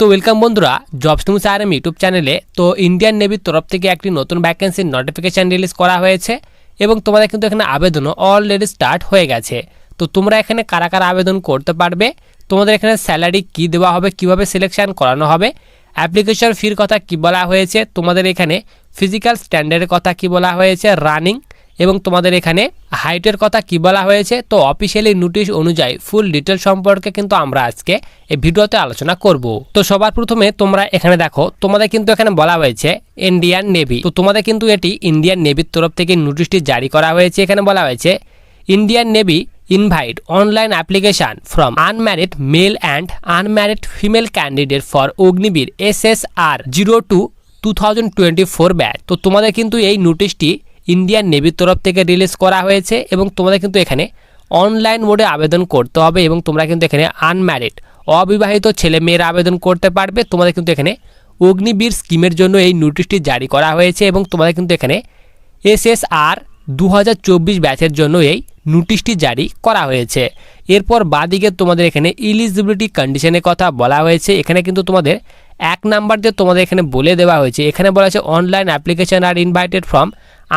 তো ওয়েলকাম বন্ধুরা jobs news R M YouTube চ্যানেলে তো ইন্ডিয়ান নেভির তরফ থেকে একটি নতুন ভ্যাকেন্সির নোটিফিকেশান রিলিজ করা হয়েছে এবং তোমাদের কিন্তু এখানে আবেদনও অলরেডি স্টার্ট হয়ে গেছে। তো তোমরা এখানে কারা কারা আবেদন করতে পারবে, তোমাদের এখানে স্যালারি কি দেওয়া হবে, কীভাবে সিলেকশন করানো হবে অ্যাপ্লিকেশন ফির কথা কি বলা হয়েছে, তোমাদের এখানে ফিজিক্যাল স্ট্যান্ডার্ডের কথা কি বলা হয়েছে রানিং এবং তোমাদের এখানে হাইটের কথা কি বলা হয়েছে? তো অফিসিয়ালি নোটিশ অনুযায়ী ফুল ডিটেল সম্পর্কে কিন্তু আমরা আজকে এই ভিডিওতে আলোচনা করব। তো সবার প্রথমে তোমরা এখানে দেখো, তোমাদের কিন্তু এখানে বলা হয়েছে ইন্ডিয়ান নেভি তো তোমাদের কিন্তু এটি ইন্ডিয়ান নেভির তরফ থেকে নোটিশটি জারি করা হয়েছে। এখানে বলা হয়েছে Indian navy invite online application from unmarried male and unmarried female candidate for Agniveer S S R zero two two thousand twenty four batch তো তোমাদের কিন্তু এই নোটিশটি ইন্ডিয়ান নেভির তরফ থেকে রিলিজ করা হয়েছে এবং তোমাদের কিন্তু এখানে অনলাইন মোডে আবেদন করতে হবে এবং তোমরা কিন্তু এখানে আনম্যারিড, অবিবাহিত ছেলে মেয়েরা আবেদন করতে পারবে। তোমাদের কিন্তু এখানে অগ্নিবীর স্কিমের জন্য এই নোটিশটি জারি করা হয়েছে এবং তোমাদের কিন্তু এখানে এসএসআর দু হাজার চব্বিশ ব্যাচের জন্য এই নোটিশটি জারি করা হয়েছে। এরপর বাদিকে তোমাদের এখানে ইলিজিবিলিটি কন্ডিশনের কথা বলা হয়েছে। এখানে কিন্তু তোমাদের এক নাম্বার দিয়ে তোমাদের এখানে বলে দেওয়া হয়েছে, এখানে বলা হয়েছে online application are invited from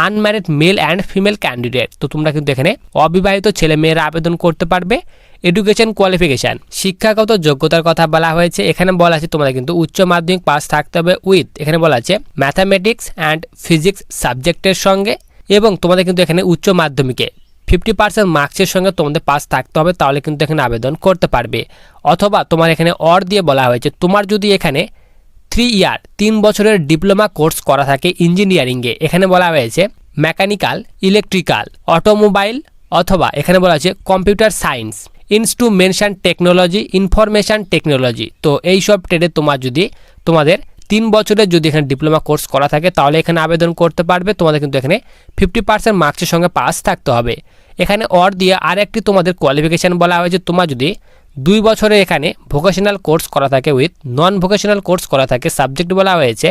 unmarried male and female candidate তো তোমরা কিন্তু এখানে অবিবাহিত ছেলে মেয়েরা আবেদন করতে পারবে। এডুকেশন কোয়ালিফিকেশান শিক্ষাগত যোগ্যতার কথা বলা হয়েছে। এখানে বলা আছে, তোমাদের কিন্তু উচ্চ মাধ্যমিক পাস থাকতে হবে উইথ এখানে বলা আছে ম্যাথামেটিক্স অ্যান্ড ফিজিক্স সাবজেক্টের সঙ্গে। এবং তোমাদের কিন্তু এখানে উচ্চ মাধ্যমিকে ফিফটি পার্সেন্ট মার্কসের সঙ্গে তোমাদের পাস থাকতে হবে, তাহলে কিন্তু এখানে আবেদন করতে পারবে। অথবা তোমার এখানে অর দিয়ে বলা হয়েছে, তোমার যদি এখানে থ্রি ইয়ার তিন বছরের ডিপ্লোমা কোর্স করা থাকে ইঞ্জিনিয়ারিংয়ে এখানে বলা হয়েছে মেকানিক্যাল ইলেকট্রিক্যাল অটোমোবাইল অথবা এখানে বলা হয়েছে computer science instrumentation technology information technology তো এই সব ট্রেডে তোমার যদি, তোমাদের তিন বছরের যদি এখানে ডিপ্লোমা কোর্স করা থাকে, তাহলে এখানে আবেদন করতে পারবে। তোমাদের কিন্তু এখানে ফিফটি পার্সেন্ট মার্কসের সঙ্গে পাস থাকতে হবে। এখানে অর দিয়ে আর একটি তোমাদের কোয়ালিফিকেশান বলা হয়েছে। তোমার যদি দুই বছরে এখানে ভোকেশনাল কোর্স করা থাকে উইথ নন ভোকেশনাল কোর্স করা থাকে। সাবজেক্ট বলা হয়েছে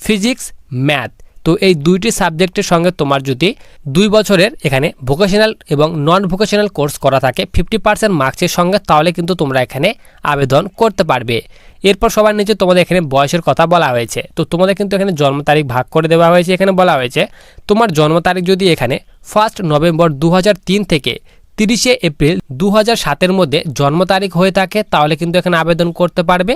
ফিজিক্স ম্যাথ তো এই দুইটি সাবজেক্টের সঙ্গে তোমার যদি দুই বছরের এখানে ভোকেশনাল এবং নন ভোকেশনাল কোর্স করা থাকে ফিফটি পার্সেন্ট মার্কসের সঙ্গে, তাহলে কিন্তু তোমরা এখানে আবেদন করতে পারবে। এরপর সবার নিচে তোমাদের এখানে বয়সের কথা বলা হয়েছে। তো তোমাদের কিন্তু এখানে জন্ম তারিখ ভাগ করে দেওয়া হয়েছে, এখানে বলা হয়েছে। তোমার জন্ম তারিখ যদি এখানে ফার্স্ট নভেম্বর দু হাজার তিন থেকে তিরিশে এপ্রিল দু সাতের মধ্যে জন্ম তারিখ হয়ে থাকে, তাহলে কিন্তু এখানে আবেদন করতে পারবে।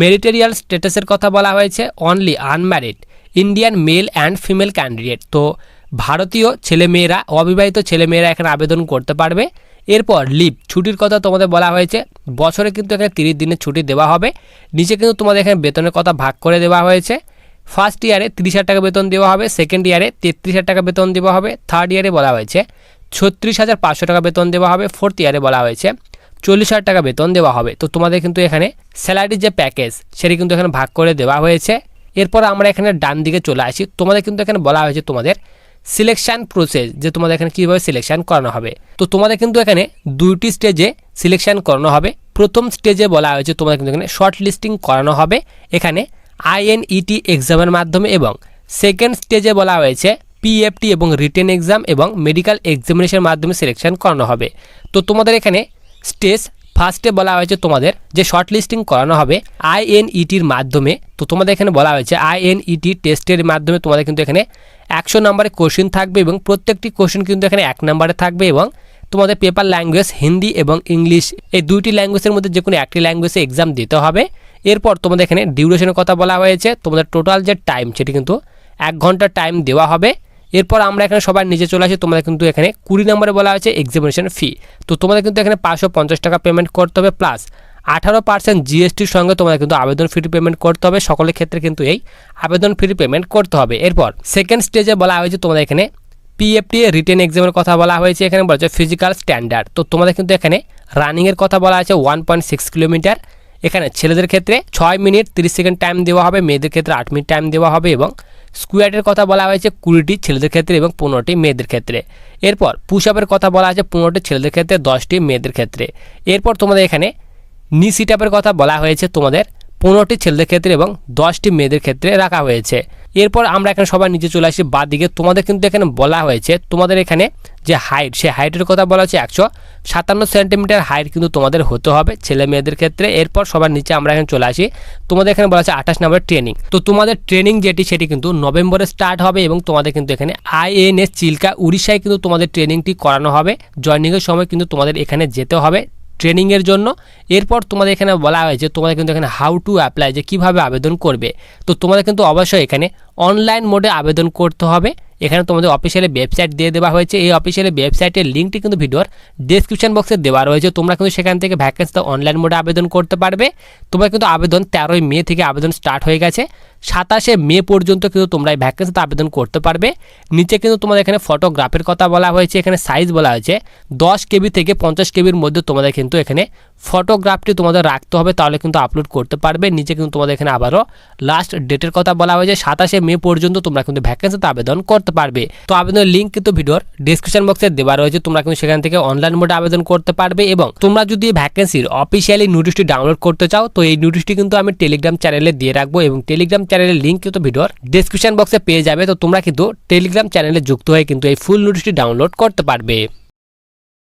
মেরিটেরিয়াল স্ট্যাটাসের কথা বলা হয়েছে only unmarried Indian male and female candidate তো ভারতীয় ছেলেমেয়েরা, অবিবাহিত ছেলেমেয়েরা এখানে আবেদন করতে পারবে। এরপর লিভ ছুটির কথা তোমাদের বলা হয়েছে, বছরে কিন্তু এখানে তিরিশ দিনের ছুটি দেওয়া হবে। নিচে কিন্তু তোমাদের এখানে বেতনের কথা ভাগ করে দেওয়া হয়েছে। ফার্স্ট ইয়ারে তিরিশ হাজার টাকা বেতন দেওয়া হবে সেকেন্ড ইয়ারে তেত্রিশ হাজার টাকা বেতন দেওয়া হবে থার্ড ইয়ারে বলা হয়েছে। ছত্রিশ হাজার পাঁচশো টাকা বেতন দেওয়া হবে ফোর্থ ইয়ারে বলা হয়েছে। চল্লিশ হাজার টাকা বেতন দেওয়া হবে। তো তোমাদের কিন্তু এখানে স্যালারির যে প্যাকেজ সেটি কিন্তু এখানে ভাগ করে দেওয়া হয়েছে। এরপর আমরা এখানে ডান দিকে চলে আসি। তোমাদের কিন্তু এখানে বলা হয়েছে তোমাদের সিলেকশান প্রসেস যে তোমাদের এখানে কীভাবে সিলেকশান করানো হবে। তো তোমাদের কিন্তু এখানে দুইটি স্টেজে সিলেকশান করানো হবে। প্রথম স্টেজে বলা হয়েছে তোমাদের কিন্তু এখানে শর্ট লিস্টিং করানো হবে। এখানে আইএনইটি এক্সামের মাধ্যমে এবং সেকেন্ড স্টেজে বলা হয়েছে পিএফটি এবং রিটেন এক্সাম এবং মেডিকেল এক্সামিনেশনের মাধ্যমে সিলেকশন করানো হবে। তো তোমাদের এখানে স্টেজ ফার্স্টে বলা হয়েছে তোমাদের যে শর্ট লিস্টিং করানো হবে আইএনইটির মাধ্যমে। তো তোমাদের এখানে বলা হয়েছে আইএনইটি টেস্টের মাধ্যমে তোমাদের কিন্তু এখানে একশো নম্বরের কোশ্চেন থাকবে এবং প্রত্যেকটি কোশ্চেন কিন্তু এখানে এক নম্বরে থাকবে এবং তোমাদের পেপার ল্যাঙ্গুয়েজ হিন্দি এবং ইংলিশ এই দুইটি ল্যাঙ্গুয়েজের মধ্যে যে কোনো একটি ল্যাঙ্গুয়েজে এক্সাম দিতে হবে। এরপর তোমাদের এখানে ডিউরেশনের কথা বলা হয়েছে। তোমাদের টোটাল যে টাইম সেটি কিন্তু এক ঘণ্টা টাইম দেওয়া হবে। এরপর আমরা এখানে সবার নিচে চলে আসি, তোমাদের কিন্তু এখানে কুড়ি নম্বরে বলা হয়েছে এক্সামিনেশন ফি তো তোমাদের কিন্তু এখানে পাঁচশো পঞ্চাশ টাকা পেমেন্ট করতে হবে প্লাস আঠারো পার্সেন্ট জিএসটির সঙ্গে তোমাদের কিন্তু আবেদন ফি পেমেন্ট করতে হবে, সকলের ক্ষেত্রে কিন্তু এই আবেদন ফি পেমেন্ট করতে হবে। এরপর সেকেন্ড স্টেজে বলা হয়েছে তোমাদের এখানে পিএফটি রিটেন এক্সামের কথা বলা হয়েছে, এখানে বলা হচ্ছে ফিজিক্যাল স্ট্যান্ডার্ড তো তোমাদের কিন্তু এখানে রানিংয়ের কথা বলা আছে ওয়ান পয়েন্ট সিক্স কিলোমিটার এখানে ছেলেদের ক্ষেত্রে ছয় মিনিট তিরিশ সেকেন্ড টাইম দেওয়া হবে, মেয়েদের ক্ষেত্রে আট মিনিট টাইম দেওয়া হবে এবং স্কোয়াডের কথা বলা হয়েছে কুড়িটি ছেলেদের ক্ষেত্রে এবং পনেরোটি মেয়েদের ক্ষেত্রে। এরপর পুশ আপের কথা বলা আছে পনেরোটি ছেলেদের ক্ষেত্রে, দশটি মেয়েদের ক্ষেত্রে। এরপর তোমাদের এখানে নি সিট আপের কথা বলা হয়েছে তোমাদের পনেরোটি ছেলেদের ক্ষেত্রে এবং দশটি মেয়েদের ক্ষেত্রে রাখা হয়েছে। এরপর আমরা এখানে সবার নিচে চলে আসি বাদ দিকে। তোমাদের কিন্তু এখানে বলা হয়েছে, তোমাদের এখানে যে হাইট সে হাইটের কথা বলা হচ্ছে একশো সাতান্ন সেন্টিমিটার হাইট কিন্তু তোমাদের হতে হবে ছেলে মেয়েদের ক্ষেত্রে। এরপর সবার নিচে আমরা এখানে চলে আসি। তোমাদের এখানে বলা আছে আঠাশ নম্বরের ট্রেনিং তো তোমাদের ট্রেনিং যেটি, সেটি কিন্তু নভেম্বরে স্টার্ট হবে এবং তোমাদের কিন্তু এখানে আইএনএস চিল্কা উড়িষ্যায় কিন্তু তোমাদের ট্রেনিংটি করানো হবে। জয়নিংয়ের সময় কিন্তু তোমাদের এখানে যেতে হবে। ট্রেনিংয়ের জন্য। এরপর তোমাদের এখানে বলা হয়েছে তোমাদের কিন্তু এখানে হাউ টু অ্যাপ্লাই যে কীভাবে আবেদন করবে। তো তোমাদের কিন্তু অবশ্যই এখানে অনলাইন মোডে আবেদন করতে হবে। এখানে তোমাদের অফিসিয়ালি ওয়েবসাইট দিয়ে দেওয়া হয়েছে। এই অফিসিয়ালি ওয়েবসাইটের লিঙ্কটি কিন্তু ভিডিওর ডেসক্রিপশন বক্সে দেওয়া রয়েছে। তোমরা কিন্তু সেখান থেকে ভ্যাকেন্সিতে অনলাইন মোডে আবেদন করতে পারবে। তোমরা কিন্তু আবেদন তেরোই মে থেকে আবেদন স্টার্ট হয়ে গেছে। সাতাশে মে পর্যন্ত কিন্তু তোমরা এই ভ্যাকেন্সিতে আবেদন করতে পারবে। নিচে কিন্তু তোমাদের এখানে ফটোগ্রাফের কথা বলা হয়েছে, এখানে সাইজ বলা হয়েছে। দশ কেবি থেকে পঞ্চাশ কেবির মধ্যে তোমাদের কিন্তু এখানে ফটোগ্রাফটি তোমাদের রাখতে হবে, তাহলে কিন্তু আপলোড করতে পারবে। নিচে কিন্তু তোমাদের এখানে আবারও লাস্ট ডেটের কথা বলা হয়েছে, সাতাশে মে পর্যন্ত তোমরা কিন্তু ভ্যাকেন্সিতে আবেদন করতে পারবে। তো আবেদনের লিঙ্ক কিন্তু ভিডিওর ডিসক্রিপশন বক্সে দেওয়া রয়েছে, তোমরা কিন্তু সেখান থেকে অনলাইন মোডে আবেদন করতে পারবে এবং তোমরা যদি ভ্যাকেন্সির অফিসিয়ালি নোটিশটি ডাউনলোড করতে চাও, তো এই নোটিশটি কিন্তু আমি টেলিগ্রাম চ্যানেলে দিয়ে রাখব এবং টেলিগ্রাম চ্যানেলের লিঙ্ক কিন্তু ভিডিওর ডিসক্রিপশন বক্সে পেয়ে যাবে। তো তোমরা কিন্তু টেলিগ্রাম চ্যানেলে যুক্ত হয়ে কিন্তু এই ফুল নোটিশটি ডাউনলোড করতে পারবে।